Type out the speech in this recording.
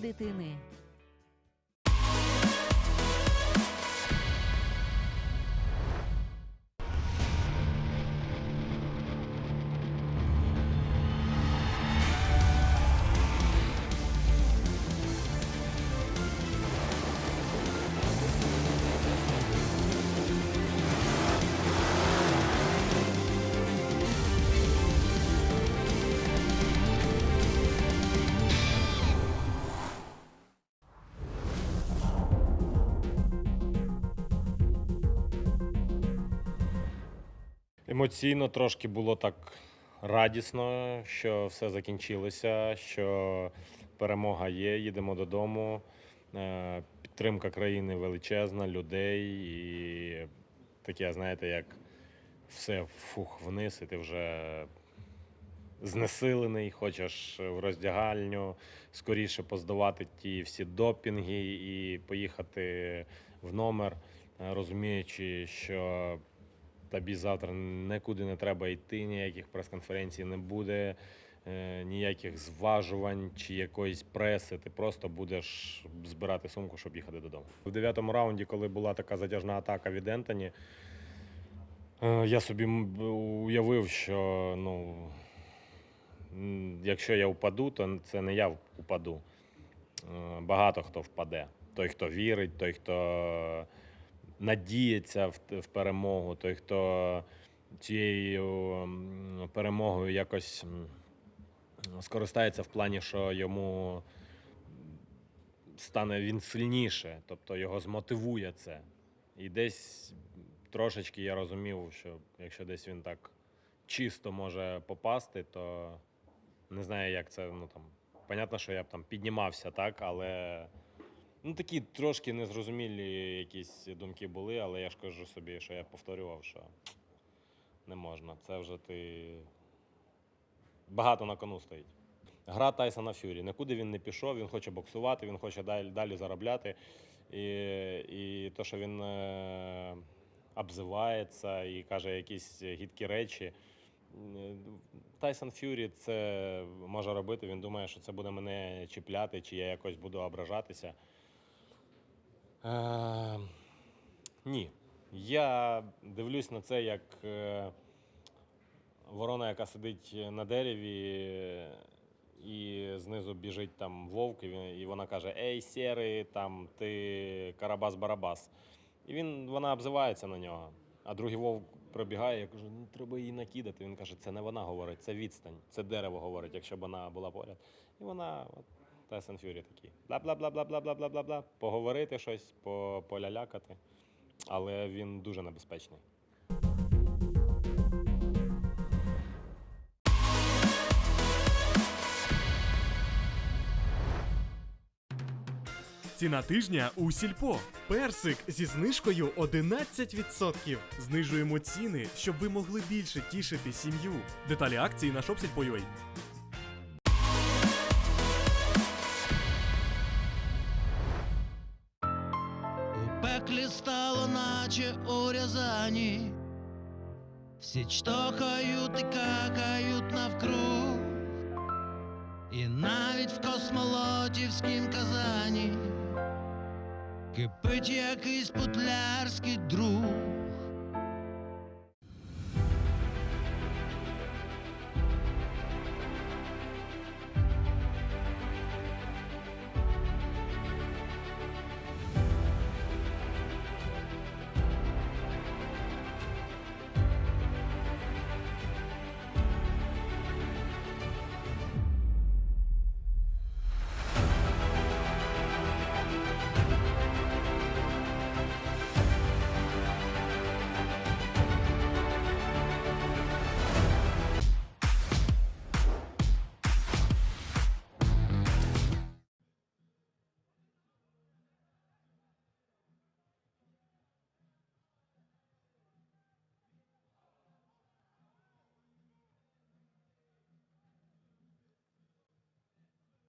дитини. Емоційно трошки було так радісно, що все закінчилося, що перемога є, їдемо додому. Е, Підтримка країни величезна, людей і таке, знаєте, як все фух вниз, і ти вже знесилений, хочеш в роздягальню, скоріше поздавати ті всі допінги і поїхати в номер, е, розуміючи, що тобі завтра нікуди не треба йти, ніяких прес-конференцій не буде, е, ніяких зважувань чи якоїсь преси. Ти просто будеш збирати сумку, щоб їхати додому. В дев'ятому раунді, коли була така затяжна атака від Ентоні, е, я собі уявив, що ну, якщо я впаду, то це не я впаду. Е, Багато хто впаде. Той, хто вірить, той, хто надіється в, в перемогу, той, хто цією перемогою якось скористається в плані, що йому стане він сильніше, тобто його змотивує це. І десь трошечки я розумів, що якщо десь він так чисто може попасти, то не знаю, як це. Ну там, понятно, що я б там піднімався, так, але ну такі трошки незрозумілі якісь думки були, але я ж кажу собі, що я повторював, що не можна. Це вже ти багато на кону стоїть. Гра Тайсона Фюрі. Нікуди він не пішов, він хоче боксувати, він хоче далі, далі заробляти. І, і то, що він е, обзивається і каже якісь гідкі речі. Тайсон Фюрі це може робити. Він думає, що це буде мене чіпляти, чи я якось буду ображатися. Е, ні. Я дивлюсь на це як е, ворона, яка сидить на дереві, і знизу біжить там вовк, і вона каже: Ей, сірий, там ти Карабас-Барабас. І він, вона обзивається на нього. А другий вовк пробігає, я кажу, ну треба її накидати. Він каже, це не вона говорить, це відстань, це дерево говорить, якщо б вона була поряд. І вона, от, Тайсон Фюрі такий. Бла-бла-бла-бла-бла-бла-бла-бла. Поговорити щось, по- полялякати. Але він дуже небезпечний. Ціна тижня у сільпо. Персик зі знижкою 11%. Знижуємо ціни, щоб ви могли більше тішити сім'ю. Деталі акції на shopsільпо.ua. пеклі стало, наче у Рязані. Всі чтокають і какають навкруг. І навіть в космолотівськім казані кипить якийсь путлярський друг.